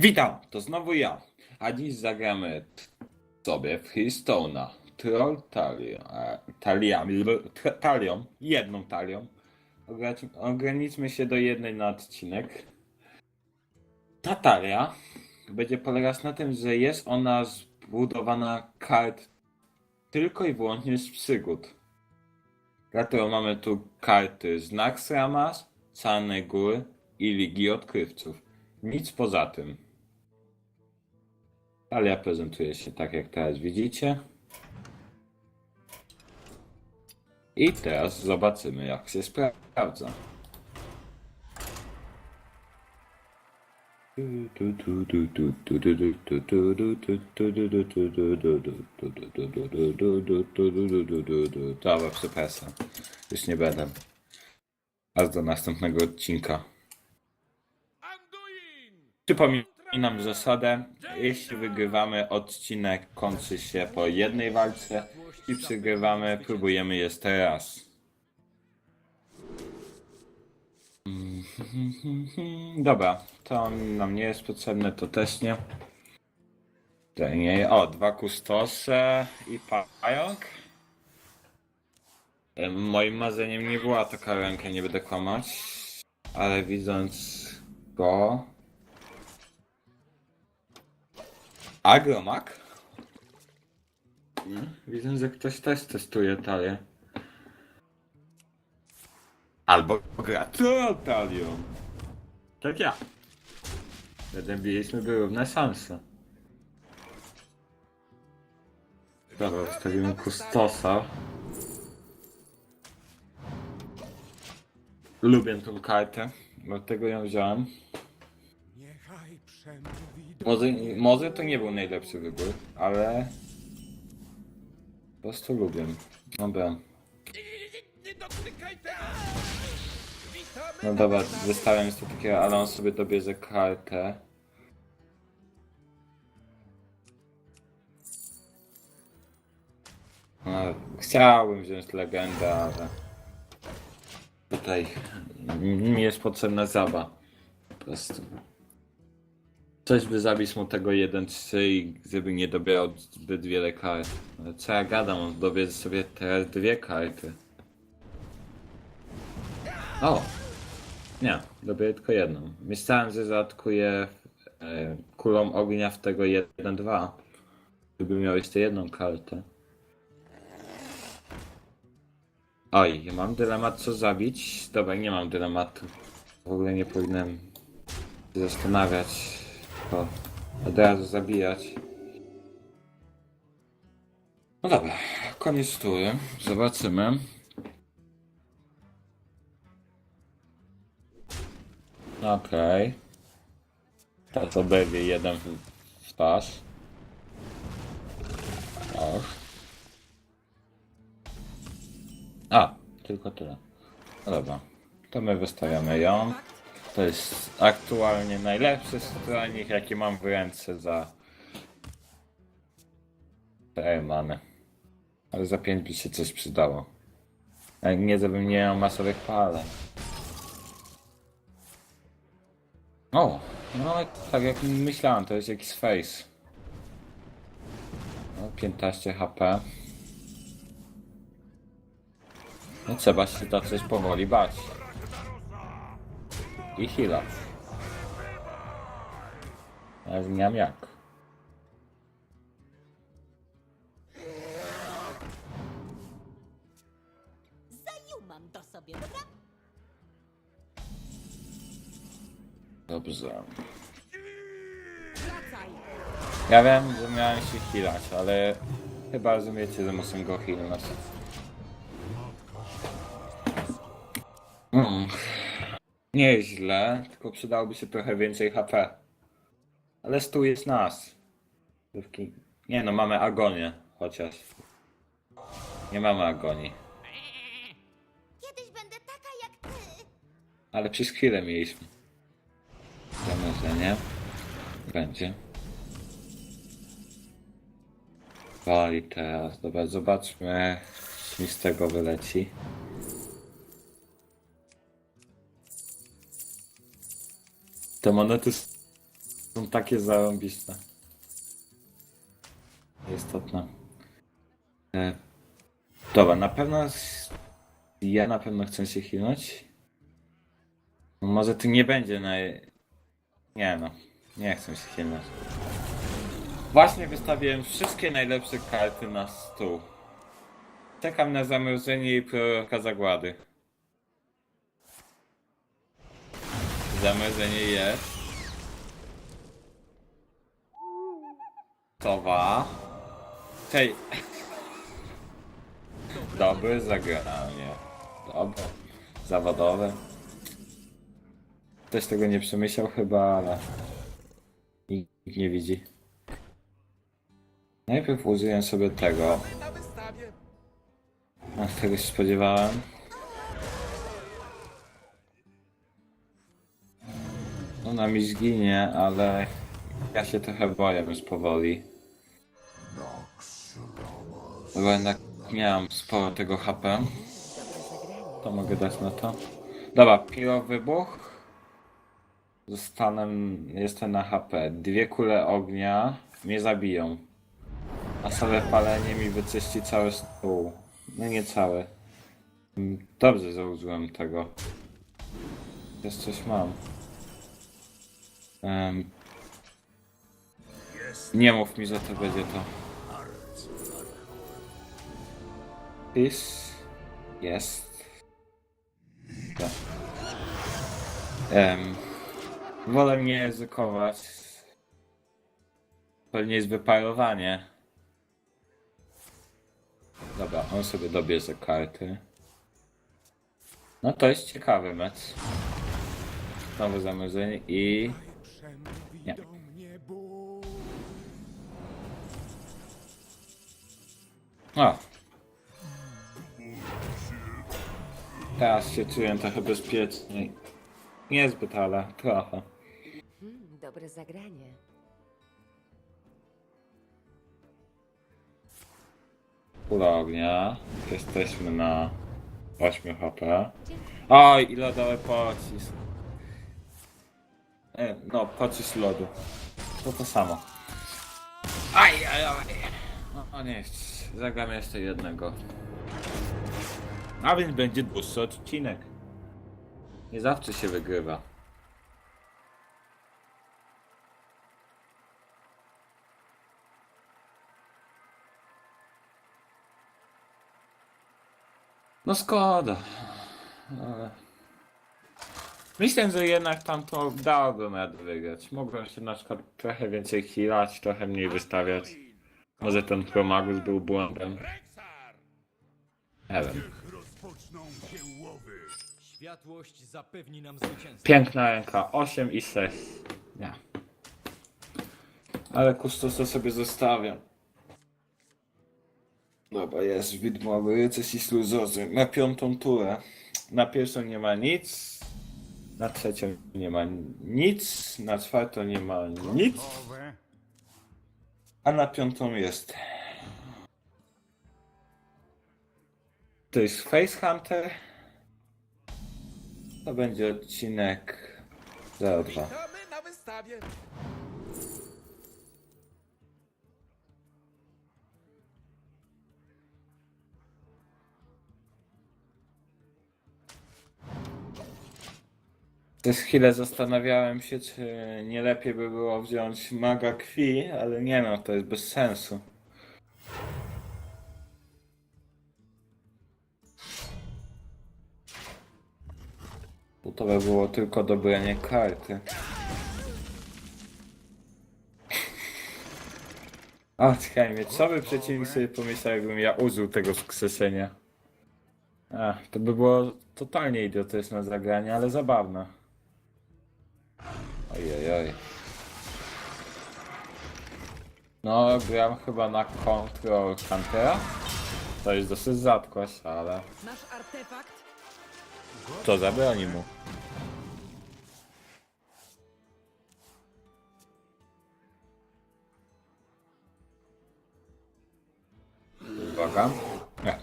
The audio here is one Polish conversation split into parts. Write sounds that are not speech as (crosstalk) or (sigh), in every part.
Witam, to znowu ja. A dziś zagramy sobie w Hearthstone'a. Troll talią, e, taliami, t- talią, jedną talią. Ogranic- Ograniczmy się do jednej na odcinek. Ta talia będzie polegać na tym, że jest ona zbudowana kart tylko i wyłącznie z przygód. Dlatego mamy tu karty z Naxxramas, Czarnej Góry i Ligi Odkrywców. Nic poza tym. Talia prezentuje się tak, jak teraz widzicie. I teraz zobaczymy, jak się sprawdza. Dobra, przepraszam. Już nie będę. Aż do następnego odcinka. Przypominam zasadę. Jeśli wygrywamy, odcinek kończy się po jednej walce. I przegrywamy, próbujemy jeszcze raz. (laughs) Dobra, to nam nie jest potrzebne, to też nie. O, dwa kustose i pająk. Moim marzeniem nie była taka ręka, nie będę kłamać. Ale widząc go. Agromak? Widzę, że ktoś też testuje talię. Albo gra troll talią. Tak ja. Zatem mieliśmy równe szanse. Dobra, wstawimy kustosa. Lubię tą kartę, dlatego ją wziąłem. Może, może to nie był najlepszy wybór, ale po prostu lubię. Dobra. No dobra, wystawiam sobie takiego, ale on sobie dobierze kartę. No, chciałbym wziąć legendę, ale tutaj mi jest potrzebna zaba. Po prostu. Coś by zabić mu tego 1-3 i żeby nie dobierał zbyt wiele kart. Ale co ja gadam, on dobierze sobie teraz dwie karty. O! Nie, dobiję tylko jedną. Myślałem, że zaatakuję e, kulą ognia w tego 1-2. Gdyby miał jeszcze jedną kartę. Oj, ja mam dylemat co zabić. Dobra, nie mam dylematu. W ogóle nie powinienem się zastanawiać. Tylko od razu zabijać. No dobra, koniec tury. Zobaczymy. Okej. To to będzie jeden w, w twarz. Och. A, tylko tyle. No dobra. To my wystawiamy ją. To jest aktualnie najlepszy stronik, jaki mam w ręce za Airmany. Ale za 5 by się coś przydało. A nie żebym nie miał masowych paleń. O, no tak jak myślałem, to jest jakiś face. No, 15 HP. No trzeba się zacząć powoli bać. I. Ale nie wiem jak. Zajumam to sobie, dobra? Dobrze. Wracaj! Ja wiem, że miałem się healać, ale chyba rozumiecie, że muszę go healnąć. Nie jest źle, tylko przydałoby się trochę więcej HP. Ale tu jest nas. Nie no, mamy agonię, chociaż. Nie mamy agonii. Kiedyś będę taka jak ty! Ale przez chwilę mieliśmy. Zamierzenie. Będzie. Wali teraz. Dobra, zobaczmy, co mi z tego wyleci. Te monety Są takie zarąbiste. Istotne. E, dobra, na pewno ja na pewno chcę się chwilnąć. No może tu nie będzie naj... Nie no, nie chcę się chwilnąć. Właśnie wystawiłem wszystkie najlepsze karty na stół. Czekam na zamrożenie i proroka zagłady. Zamrożenie jest. Sowa. Hej. Dobre zagranie. Dobre. Zawodowe. Ktoś tego nie przemyślał chyba, ale nikt nie widzi. Najpierw użyję sobie tego. A tego się spodziewałem. Ona mi zginie, ale ja się trochę boję już powoli. Bo jednak miałem sporo tego HP. To mogę dać na to. Dobra, piro wybuch. Zostanę, jestem na HP. Dwie kule ognia mnie zabiją. A sobie palenie mi wyczyści cały stół. No nie cały. Dobrze założyłem tego. Jest coś mam. Em, nie mów mi, że to będzie to. Is. Jest. Tak. Em, wolę nie ryzykować. Pewnie jest wyparowanie. Dobra, on sobie dobierze karty. No to jest ciekawy mecz. Znowu zamrożenie i... Nie. do mnie Bóg. O! Teraz się czuję trochę bezpieczniej. Niezbyt, ale trochę. Hmm, dobre zagranie. Kula ognia. Jesteśmy na 8 HP. Oj, i lodowy pocisk. E, no, pocisk lodu. To to samo. Aj, aj, aj. No, o nie, zagram jeszcze jednego. A więc będzie dłuższy odcinek. Nie zawsze się wygrywa. No szkoda. Ale... Myślę, że jednak tam to dałoby radę wygrać. Mogłem się na przykład trochę więcej healać, trochę mniej wystawiać. Może ten Chromagus był błędem. Nie wiem. Światłość zapewni nam zwycięstwo. Piękna ręka, 8 i 6. Nie. Ale kustosa sobie zostawiam. Dobra, jest widmowy rycerz i sluzozy. Na piątą turę. Na pierwszą nie ma nic. Na trzecią nie ma nic. Na czwartą nie ma nic. A na piątą jest. To jest Face Hunter. To będzie odcinek 02. Witamy na wystawie. Przez chwilę zastanawiałem się, czy nie lepiej by było wziąć maga krwi, ale nie no, to jest bez sensu. Bo to by było tylko dobranie karty. (laughs) A, czekaj, co by przeciwnik sobie pomyślał, jakbym ja użył tego wskrzeszenia? A, to by było totalnie idiotyczne zagranie, ale zabawne. Ojej, oj. No, gram chyba na Control Huntera. To jest dosyć rzadkość, ale Masz artefakt? to zabroni mu. Uwaga. Nie.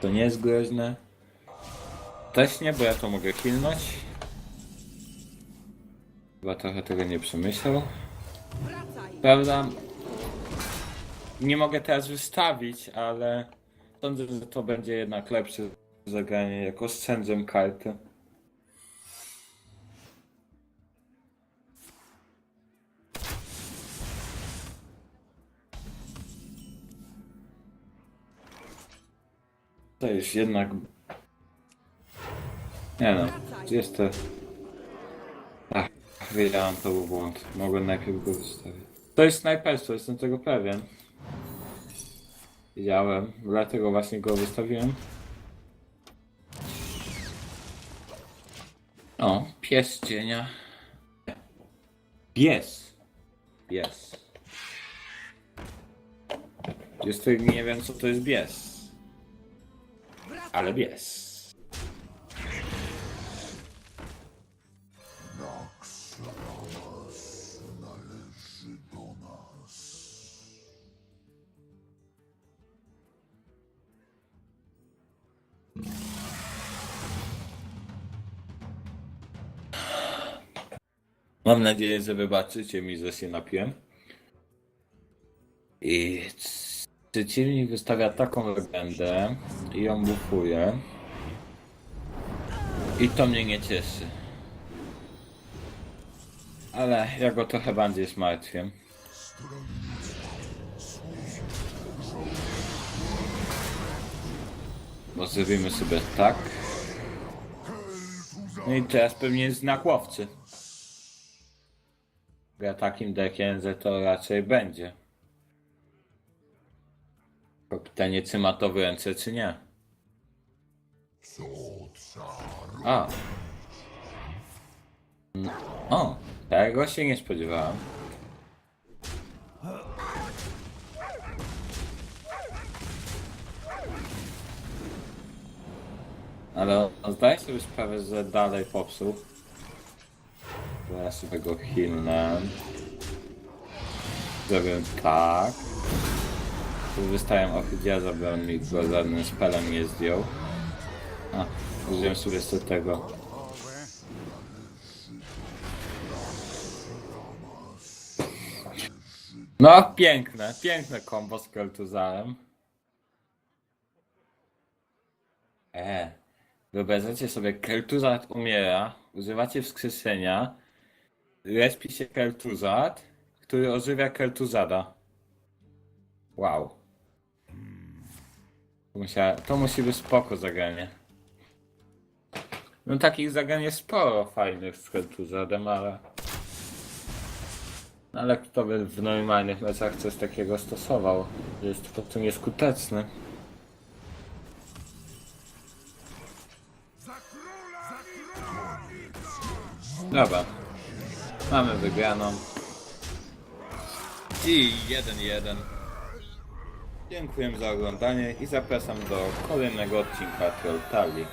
To nie jest groźne. Też nie, bo ja to mogę kilnąć. Chyba trochę tego nie przemyślał. Prawda? Nie mogę teraz wystawić, ale sądzę, że to będzie jednak lepsze zagranie, jak oszczędzę karty. To już jednak... Nie no, jest to... Wiedziałem, to był błąd. Mogłem najpierw go wystawić. To jest snajperstwo, jestem tego pewien. Wiedziałem, dlatego właśnie go wystawiłem. O, pies cienia. Pies. Pies. Jest to, nie wiem co to jest bies. Ale bies. Mam nadzieję, że wybaczycie mi, że się napiłem. I przeciwnik wystawia taką legendę i ją bufuje. I to mnie nie cieszy. Ale ja go trochę bardziej zmartwię. Bo zrobimy sobie tak. No i teraz pewnie znak łowcy. Gra takim dekiem, że to raczej będzie. Tylko pytanie, czy ma to w ręce, czy nie. A. No, O, tego się nie spodziewałem. Ale on zdaje sobie sprawę, że dalej popsuł. Ja sobie go hilnę. Zrobię tak. Tu ofidia, żeby on mi go żadnym spelem nie zdjął. A, użyłem sobie jeszcze tego. No, piękne, piękne kombo z Keltuzarem. E, wyobraźcie sobie, Keltuzat umiera, używacie wskrzeszenia, respi się Keltuzat, który ożywia Keltuzada. Wow. To, musiała, to musi być spoko zagranie. No takich zagrań jest sporo fajnych z Keltuzadem, ale... No, Ale kto by w normalnych meczach coś takiego stosował? Jest po prostu nieskuteczny. Dobra. Mamy wygraną. I 1-1. Dziękuję za oglądanie i zapraszam do kolejnego odcinka Troll Tali.